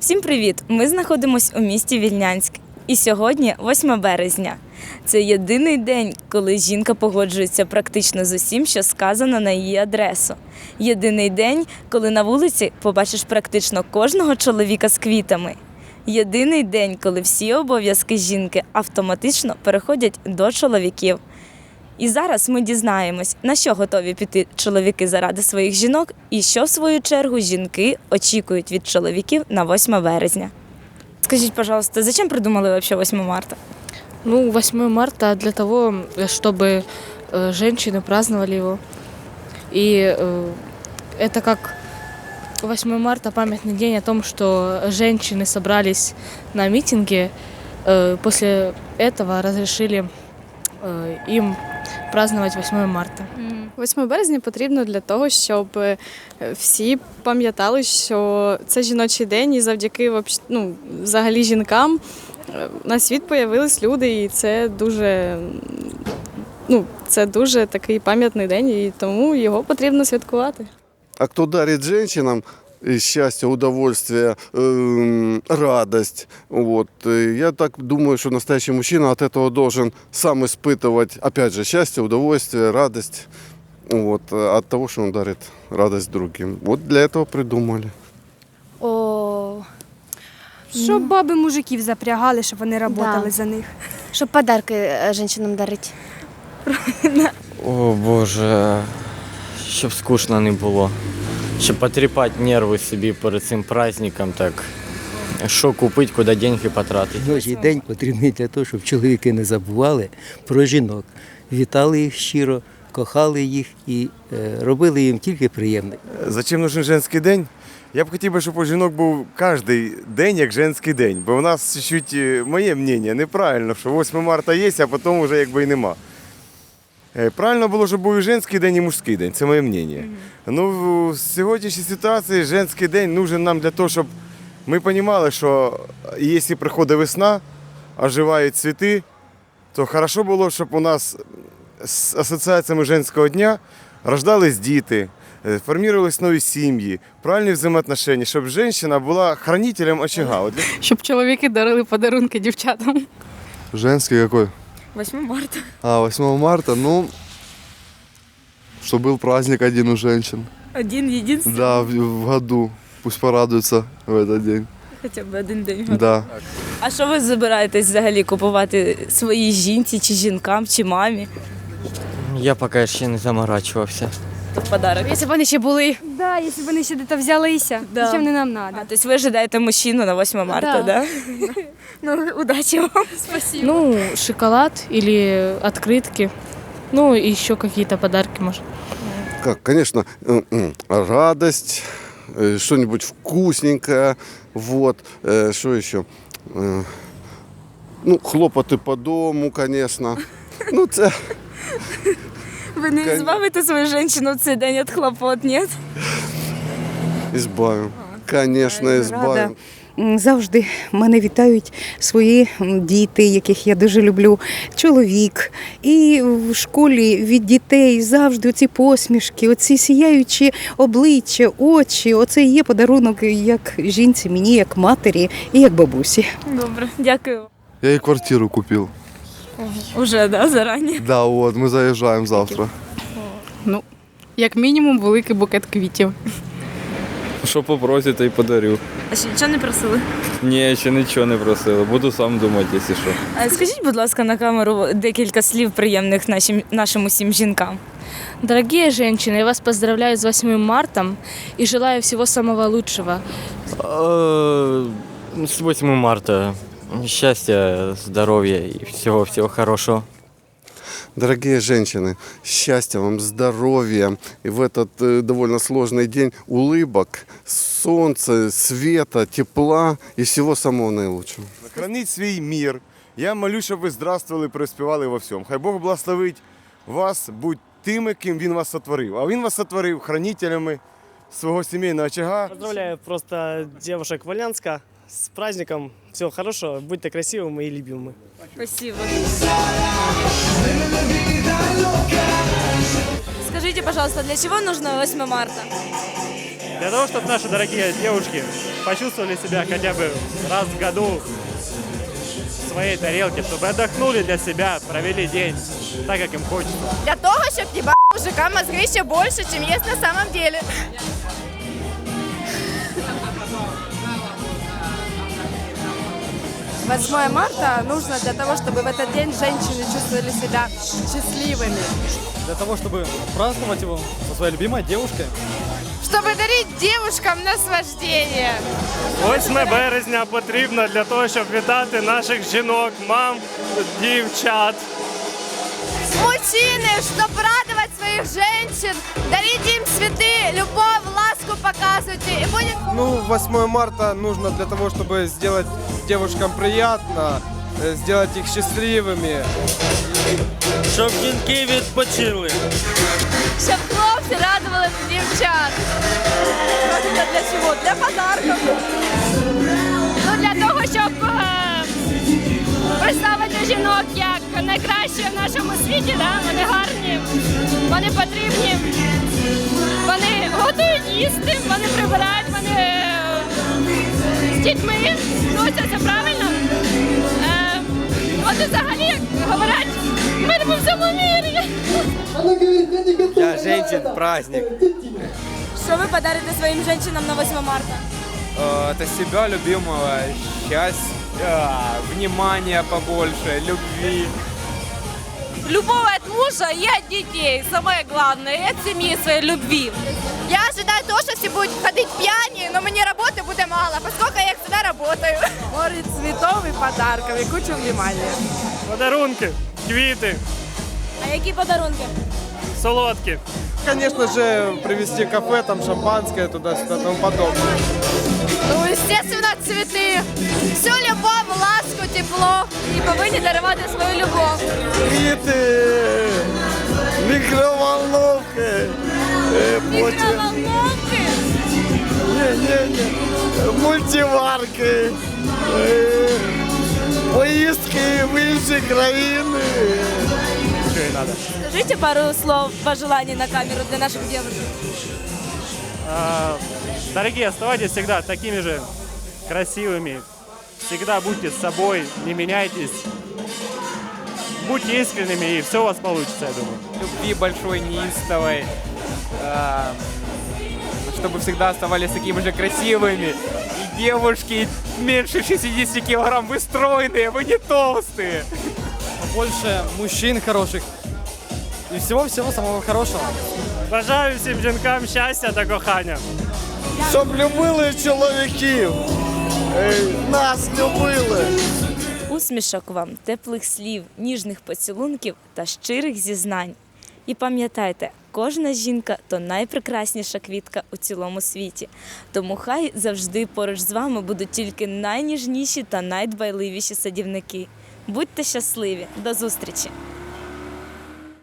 Всім привіт! Ми знаходимося у місті Вільнянськ. І сьогодні 8 березня. Це єдиний день, коли жінка погоджується практично з усім, що сказано на її адресу. Єдиний день, коли на вулиці побачиш практично кожного чоловіка з квітами. Єдиний день, коли всі обов'язки жінки автоматично переходять до чоловіків. І зараз ми дізнаємось, на що готові піти чоловіки заради своїх жінок, і що в свою чергу жінки очікують від чоловіків на 8 березня. Скажіть, пожалуйста, зачем придумали вообще 8 марта? Ну, 8 марта для того, чтобы э, женщины праздновали его. И э, это как 8 марта памятный день о том, что женщины собрались на митинге. Э, после этого разрешили э, им праздновать 8 марта. 8 березня потрібно для того, щоб е, всі пам'ятали, що це жіночий день, і завдяки ну, взагалі жінкам е, на світ появились люди, і це дуже, ну, це дуже такий пам'ятний день, і тому його потрібно святкувати. А кто дарит женщинам э, счастье, удовольствие, эм, радость, вот, э, я так думаю, что настоящий мужчина от этого должен сам испытывать, опять же, счастье, удовольствие, радость, вот, э, от того, что он дарит радость другим. Вот для этого придумали. О, щоб баби мужиків запрягали, щоб вони працювали Да. за них. Щоб подарки е, жінкам дарити. О Боже, щоб скучно не було. Щоб потріпати нерви собі перед цим праздником, так що купити, куди деньги потратити. Жіночий день потрібний для того, щоб чоловіки не забували про жінок, вітали їх щиро, кохали їх і е, робили їм тільки приємне. Зачем нужен женський день? Я б хотів би, щоб у жінок був кожен день як женський день. Бо в нас чуть-чуть е, моє мнення неправильно, що 8 марта є, а потім вже якби і нема. Е, Правильно було, щоб був і женський день, і мужський день. Це моє мнення. Ну, в сьогоднішній ситуації женський день нужен нам для того, щоб ми розуміли, що якщо приходить весна, оживають цвіти, то хорошо було, щоб у нас з асоціаціями женського дня рождались діти, е, формувались нові сім'ї, правильні взаємоотношення, щоб жінка була хранителем очага. Щоб чоловіки дарили подарунки дівчатам. Женский какой? 8 марта. А, 8 марта, ну, что был праздник один у женщин. Один единственный? Да, в, в году. Пусть порадуются в этот день. хоча б один день. Да. А що ви збираєтесь взагалі купувати своїй жінці, чи жінкам, чи мамі? Я поки ще не заморачувався в подарок? Якщо б вони ще були. Да, якщо б вони ще десь взялися, Да. зачем не нам А, треба? тобто ви ожидаєте мужчину на 8 марта, да? ну, удачі вам. Спасибо. Ну, шоколад или открытки. Ну, и еще какие-то подарки, может. Как, конечно, э, м, радость, э, что-нибудь вкусненькое, вот, э, что еще? Э, Ну, хлопоты по дому, конечно. Ну, це ви не Кон- збавите свою жінку в цей день від хлопот, ні? избавим. Конечно, избавим. Завжди мене вітають свої діти, яких я дуже люблю, чоловік. І в школі від дітей завжди ці посмішки, оці сіяючі обличчя, очі. Оце і є подарунок як жінці, мені, як матері і як бабусі. Добре, дякую. Я ей квартиру купил. Уже, да, зарані. Да, вот, мы заезжаем завтра. Як мінімум, великий букет квітів. Що попросите і подарю. А ще нічого не просили? Ні, ще нічого не просили. Буду сам думати, якщо що. А Скажіть, будь ласка, на камеру декілька слів приємних нашим, нашим усім жінкам. Дорогие женщины, я вас поздравляю с 8 марта и желаю всего самого лучшего. Е, З 8 марта. Щастя, здоров'я і всього всього хорошого. Дорогие женщины, счастья вам, здоровья и в этот э, довольно сложный день улыбок, солнца, света, тепла и всего самого наилучшего. Храніть свій мір. Я молю, щоб ви здравствували, преуспівали во всьому. Хай Бог благословить вас, будь тими, ким Він вас сотворив. А Він вас сотворив хранителями свого сімейного очага. Поздравляю просто девушек Валянска с праздником. Всего хорошего, будьте красивыми и любимыми. Спасибо. Скажите, пожалуйста, для чего нужно 8 марта? Для того, чтобы наши дорогие девушки почувствовали себя хотя бы раз в году в своей тарелке, чтобы отдохнули для себя, провели день так, как им хочется. Для того, щоб їбати мужикам мозги ще більше, ніж є на самом деле. Восьмое марта нужно для того, чтобы в этот день женщины чувствовали себя счастливыми. Для того, чтобы праздновать его со своей любимой девушкой. Щоб дарити дівчатам наслаждення. 8 березня потрібно для того, щоб вітати наших жінок, мам, дівчат. Мужчины, чтобы радовать своих женщин, дарить им цветы, любовь, ласку показывайте. И будет Ну, 8 марта нужно для того, чтобы сделать девушкам приятно, э, сделать их счастливыми. Щоб жінки відпочили. щоб хлопці радували дівчат. Для чого? Для подарків. Жінок як найкраще в нашому світі. Да? Вони гарні, вони потрібні, вони готують їсти, вони прибирають, вони е, з дітьми. Ну, це, це правильно. Е, от взагалі, як говорять, ми не в цьому мірі. Для женщин праздник. Що ви подарите своїм жінкам на 8 марта? Это себя любимого, счастья, внимания побольше, любви. Любовь от мужа и от детей, самое главное, и от семьи своей любви. Я ожидаю того, что все будут ходить пьяни, но мне работы будет мало, поскольку я всегда работаю. Море цвітов і подарків і кучу внимання. Подарунки, квіти, А які подарунки? солодкі. Конечно же, привезти кафе, там шампанское, туда-сюда, тому подобное. Ну, естественно, цветы. Всю любовь, ласку, тепло. І повинні дарувати свою любов. Квіти, мікроволновки, е, потім Микроволновки. ні, ні, ні, мультиварки, е, поїздки в інші країни. І надо. Скажите пару слов пожеланий на камеру для наших девушек. А, Дорогие, оставайтесь всегда такими же красивыми. Всегда будьте с собой, не меняйтесь. Будьте искренними, и все у вас получится, я думаю. Любви большой, неистовой. а, Чтобы всегда оставались такими же красивыми. И девушки меньше 60 килограмм, вы стройные, вы не толстые. Больше мужчин хороших. И всего-всего самого хорошего. Бажаю всім жінкам щастя та кохання. Щоб любили чоловіків, нас любили. Усмішок вам, теплих слів, ніжних поцілунків та щирих зізнань. І пам'ятайте, кожна жінка то найпрекрасніша квітка у цілому світі. Тому хай завжди поруч з вами будуть тільки найніжніші та найдбайливіші садівники. Будьте щасливі! До зустрічі!